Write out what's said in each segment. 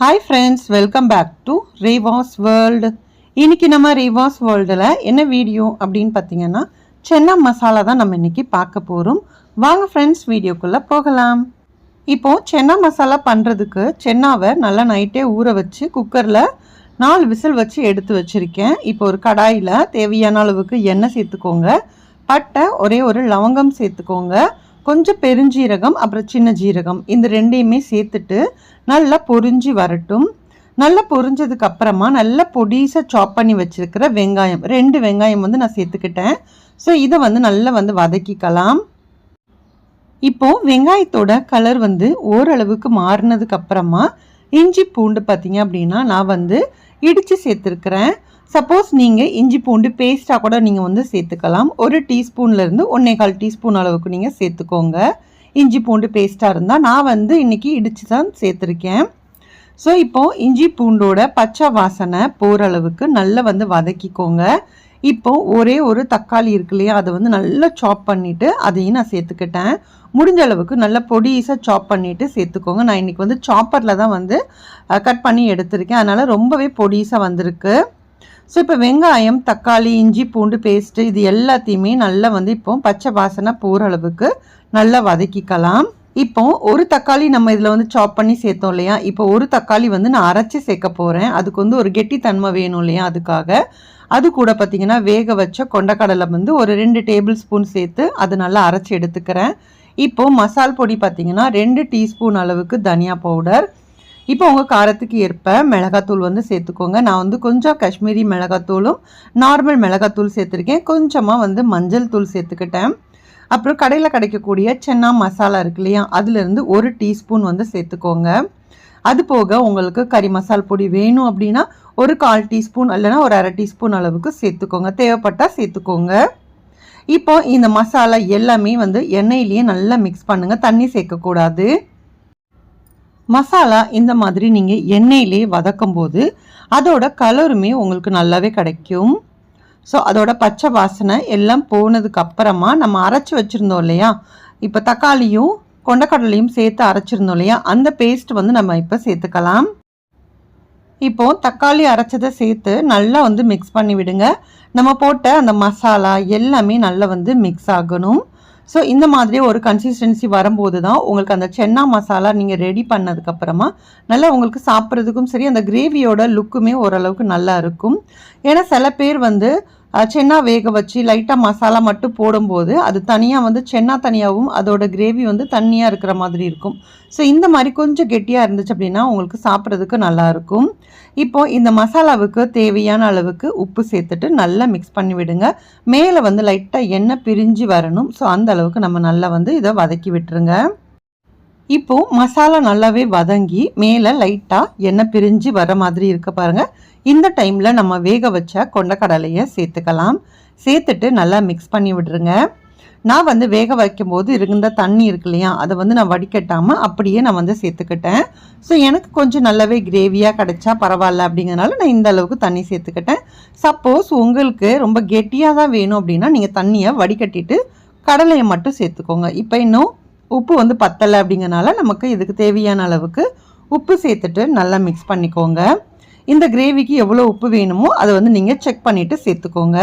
Hi friends welcome back to Reevas world இன்றைக்கி நம்ம ரீவாஸ் வேர்ல்டில் என்ன வீடியோ அப்படின்னு பார்த்தீங்கன்னா சென்னா மசாலா தான் நம்ம இன்றைக்கி பார்க்க போகிறோம் வாங்க ஃப்ரெண்ட்ஸ் வீடியோக்குள்ளே போகலாம். இப்போது சென்னா மசாலா பண்ணுறதுக்கு சென்னாவை நல்லா நைட்டே ஊற வச்சு குக்கரில் நாலு விசில் வச்சு எடுத்து வச்சுருக்கேன். இப்போ ஒரு கடாயில் தேவையான அளவுக்கு எண்ணெய் சேர்த்துக்கோங்க. பட்டை ஒரே ஒரு லவங்கம் சேர்த்துக்கோங்க. கொஞ்சம் பெருஞ்சீரகம் அப்புறம் சின்ன ஜீரகம். இந்த ரெண்டையுமே சேர்த்துட்டு நல்லா பொரிஞ்சு வரட்டும். நல்லா பொரிஞ்சதுக்கு அப்புறமா நல்லா பொடிசாக சாப் பண்ணி வச்சிருக்கிற வெங்காயம். ரெண்டு வெங்காயம் வந்து நான் சேர்த்துக்கிட்டேன். ஸோ இதை வந்து நல்லா வந்து வதக்கிக்கலாம். இப்போது வெங்காயத்தோட கலர் வந்து ஓரளவுக்கு மாறினதுக்கு அப்புறமா இஞ்சி பூண்டு பார்த்தீங்க அப்படின்னா நான் வந்து இடித்து சேர்த்துருக்குறேன். சப்போஸ் நீங்கள் இஞ்சி பூண்டு பேஸ்ட்டாக கூட நீங்கள் வந்து சேர்த்துக்கலாம். ஒரு டீஸ்பூன்லேருந்து ஒன்றே கால் டீஸ்பூன் அளவுக்கு நீங்கள் சேர்த்துக்கோங்க. இஞ்சி பூண்டு பேஸ்ட்டாக இருந்தால் நான் வந்து இன்றைக்கி இடித்து தான் சேர்த்துருக்கேன். ஸோ இப்போது இஞ்சி பூண்டோட பச்சை வாசனை போகிற அளவுக்கு நல்லா வந்து வதக்கிக்கோங்க. இப்போது ஒரே ஒரு தக்காளி இருக்கு இல்லையா அதை வந்து நல்லா சாப் பண்ணிவிட்டு அதையும் நான் சேர்த்துக்கிட்டேன். முடிஞ்ச அளவுக்கு நல்லா பொடியீஸாக சாப் பண்ணிவிட்டு சேர்த்துக்கோங்க. நான் இன்றைக்கி வந்து சாப்பரில் தான் வந்து கட் பண்ணி எடுத்திருக்கேன். அதனால் ரொம்பவே பொடியீஸாக வந்திருக்கு. ஸோ இப்போ வெங்காயம் தக்காளி இஞ்சி பூண்டு பேஸ்ட்டு இது எல்லாத்தையுமே நல்லா வந்து இப்போ பச்சை வாசனை போகிற அளவுக்கு நல்லா வதக்கிக்கலாம். இப்போ ஒரு தக்காளி நம்ம இதில் வந்து சாப் பண்ணி சேர்த்தோம் இல்லையா? இப்போ ஒரு தக்காளி வந்து நான் அரைச்சி சேர்க்க போகிறேன் அதுக்கு வந்து ஒரு கெட்டித்தன்மை வேணும் இல்லையா? அதுக்காக. அது கூட பார்த்திங்கன்னா வேக வச்ச கொண்டக்கடலை வந்து ஒரு ரெண்டு டேபிள் ஸ்பூன் சேர்த்து அது நல்லா அரைச்சி எடுத்துக்கிறேன். இப்போது மசால் பொடி பார்த்திங்கன்னா ரெண்டு டீஸ்பூன் அளவுக்கு தனியா பவுடர் இப்போ உங்கள் காரத்துக்கு ஏற்ப மிளகாத்தூள் வந்து சேர்த்துக்கோங்க. நான் வந்து கொஞ்சம் காஷ்மீரி மிளகாத்தூளும் நார்மல் மிளகாத்தூள் சேர்த்துருக்கேன். கொஞ்சமாக வந்து மஞ்சள் தூள் சேர்த்துக்கிட்டேன். அப்புறம் கடையில் கிடைக்கக்கூடிய சென்னா மசாலா இருக்கு இல்லையா அதுலேருந்து ஒரு டீஸ்பூன் வந்து சேர்த்துக்கோங்க. அது போக உங்களுக்கு கறி மசால் பொடி வேணும் அப்படின்னா ஒரு கால் டீஸ்பூன் இல்லைனா ஒரு அரை டீஸ்பூன் அளவுக்கு சேர்த்துக்கோங்க. தேவைப்பட்டால் சேர்த்துக்கோங்க. இப்போ இந்த மசாலா எல்லாமே வந்து எண்ணெயிலேயே நல்லா மிக்ஸ் பண்ணுங்கள் தண்ணி சேர்க்கக்கூடாது. மசாலா இந்த மாதிரி நீங்கள் எண்ணெயிலே வதக்கும் போது அதோட கலருமே உங்களுக்கு நல்லாவே கிடைக்கும். ஸோ அதோட பச்சை வாசனை எல்லாம் போனதுக்கு அப்புறமா நம்ம அரைச்சி வச்சுருந்தோம் இல்லையா? இப்போ தக்காளியும் கொண்டக்கடலையும் சேர்த்து அரைச்சிருந்தோம் இல்லையா? அந்த பேஸ்ட் வந்து நம்ம இப்போ சேர்த்துக்கலாம். இப்போது தக்காளி அரைச்சதை சேர்த்து நல்லா வந்து மிக்ஸ் பண்ணி விடுங்க. நம்ம போட்ட அந்த மசாலா எல்லாமே நல்லா வந்து மிக்ஸ் ஆகணும். ஸோ இந்த மாதிரி ஒரு கன்சிஸ்டன்சி வரும்போது தான் உங்களுக்கு அந்த சென்னா மசாலா நீங்கள் ரெடி பண்ணதுக்கப்புறமா நல்லா உங்களுக்கு சாப்பிட்றதுக்கும் சரி அந்த கிரேவியோட லுக்குமே ஓரளவுக்கு நல்லா இருக்கும். ஏன்னா சில பேர் வந்து சென்னா வேக வச்சு லைட்டாக மசாலா மட்டும் போடும்போது அது தனியாக வந்து சென்னா தனியாகவும் அதோட கிரேவி வந்து தண்ணியாக இருக்கிற மாதிரி இருக்கும். ஸோ இந்த மாதிரி கொஞ்சம் கெட்டியாக இருந்துச்சு அப்படின்னா உங்களுக்கு சாப்பிட்றதுக்கு நல்லாயிருக்கும் இப்போ இந்த மசாலாவுக்கு தேவையான அளவுக்கு உப்பு சேர்த்துட்டு நல்லா மிக்ஸ் பண்ணி விடுங்க. மேலே வந்து லைட்டாக எண்ணெய் பிரிஞ்சு வரணும். ஸோ அந்த அளவுக்கு நம்ம நல்லா வந்து இதை வதக்கி விட்டுருங்க. இப்போது மசாலா நல்லாவே வதங்கி மேலே லைட்டாக எண்ணெய் பிரிஞ்சு வர மாதிரி இருக்க பாருங்கள் இந்த டைமில் நம்ம வேக வச்ச கொண்டக்கடலையை சேர்த்துக்கலாம். சேர்த்துட்டு நல்லா மிக்ஸ் பண்ணி விட்டுருங்க நான் வந்து வேக வைக்கும்போது இருந்த தண்ணி இருக்கு இல்லையா அதை வந்து நான் வடிகட்டாமல் அப்படியே நான் வந்து சேர்த்துக்கிட்டேன். ஸோ எனக்கு கொஞ்சம் நல்லாவே கிரேவியாக கிடைச்சா பரவாயில்ல அப்படிங்கிறனால நான் இந்த அளவுக்கு தண்ணி சேர்த்துக்கிட்டேன். சப்போஸ் உங்களுக்கு ரொம்ப கெட்டியாக தான் வேணும் அப்படின்னா நீங்கள் தண்ணியை வடிகட்டிட்டு கடலையை மட்டும் சேர்த்துக்கோங்க. இப்போ இன்னும் உப்பு வந்து பத்தலை அப்படிங்கிறனால நமக்கு இதுக்கு தேவையான அளவுக்கு உப்பு சேர்த்துட்டு நல்லா மிக்ஸ் பண்ணிக்கோங்க. இந்த கிரேவிக்கு எவ்வளோ உப்பு வேணுமோ அதை வந்து நீங்கள் செக் பண்ணிவிட்டு சேர்த்துக்கோங்க.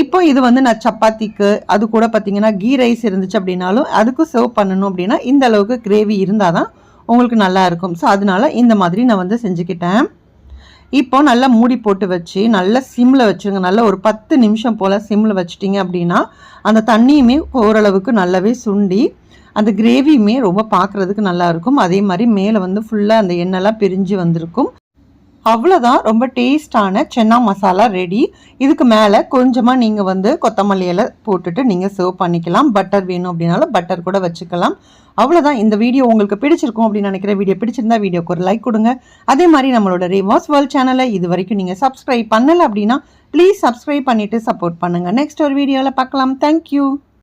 இப்போ இது வந்து நான் சப்பாத்திக்கு அது கூட பார்த்தீங்கன்னா கீ ரைஸ் இருந்துச்சு அப்படின்னாலும் அதுக்கும் சர்வ் பண்ணணும் அப்படின்னா இந்த அளவுக்கு கிரேவி இருந்தால் தான் உங்களுக்கு நல்லா இருக்கும். ஸோ அதனால இந்த மாதிரி நான் வந்து செஞ்சுக்கிட்டேன். இப்போ நல்லா மூடி போட்டு வச்சு நல்லா சிம்மில் வச்சுருங்க. நல்லா ஒரு பத்து நிமிஷம் போல் சிம்மில் வச்சுட்டிங்க அப்படின்னா அந்த தண்ணியுமே ஓரளவுக்கு நல்லாவே சுண்டி அந்த கிரேவியுமே ரொம்ப பார்க்குறதுக்கு நல்லாயிருக்கும். அதே மாதிரி மேலே வந்து ஃபுல்லாக அந்த எண்ணெய்லாம் பிரிஞ்சு வந்திருக்கும். அவ்வளோதான் ரொம்ப டேஸ்டான சென்னா மசாலா ரெடி இதுக்கு மேலே கொஞ்சமாக நீங்கள் வந்து கொத்தமல்லியில் போட்டுட்டு நீங்கள் சர்வ் பண்ணிக்கலாம். பட்டர் வேணும் அப்படின்னாலும் பட்டர் கூட வச்சுக்கலாம். அவ்வளோதான் இந்த வீடியோ உங்களுக்கு பிடிச்சிருக்கும் அப்படின்னு நினைக்கிற வீடியோ பிடிச்சிருந்தா வீடியோக்கு ஒரு லைக் கொடுங்க. அதே மாதிரி நம்மளோட ரேவாஸ் வேர்ல்ட் சேனலை இது வரைக்கும் நீங்கள் சப்ஸ்கிரைப் பண்ணலை அப்படின்னா ப்ளீஸ் சப்ஸ்கிரைப் பண்ணிவிட்டு சப்போர்ட் பண்ணுங்கள் நெக்ஸ்ட் ஒரு வீடியோவில் பார்க்கலாம். தேங்க்யூ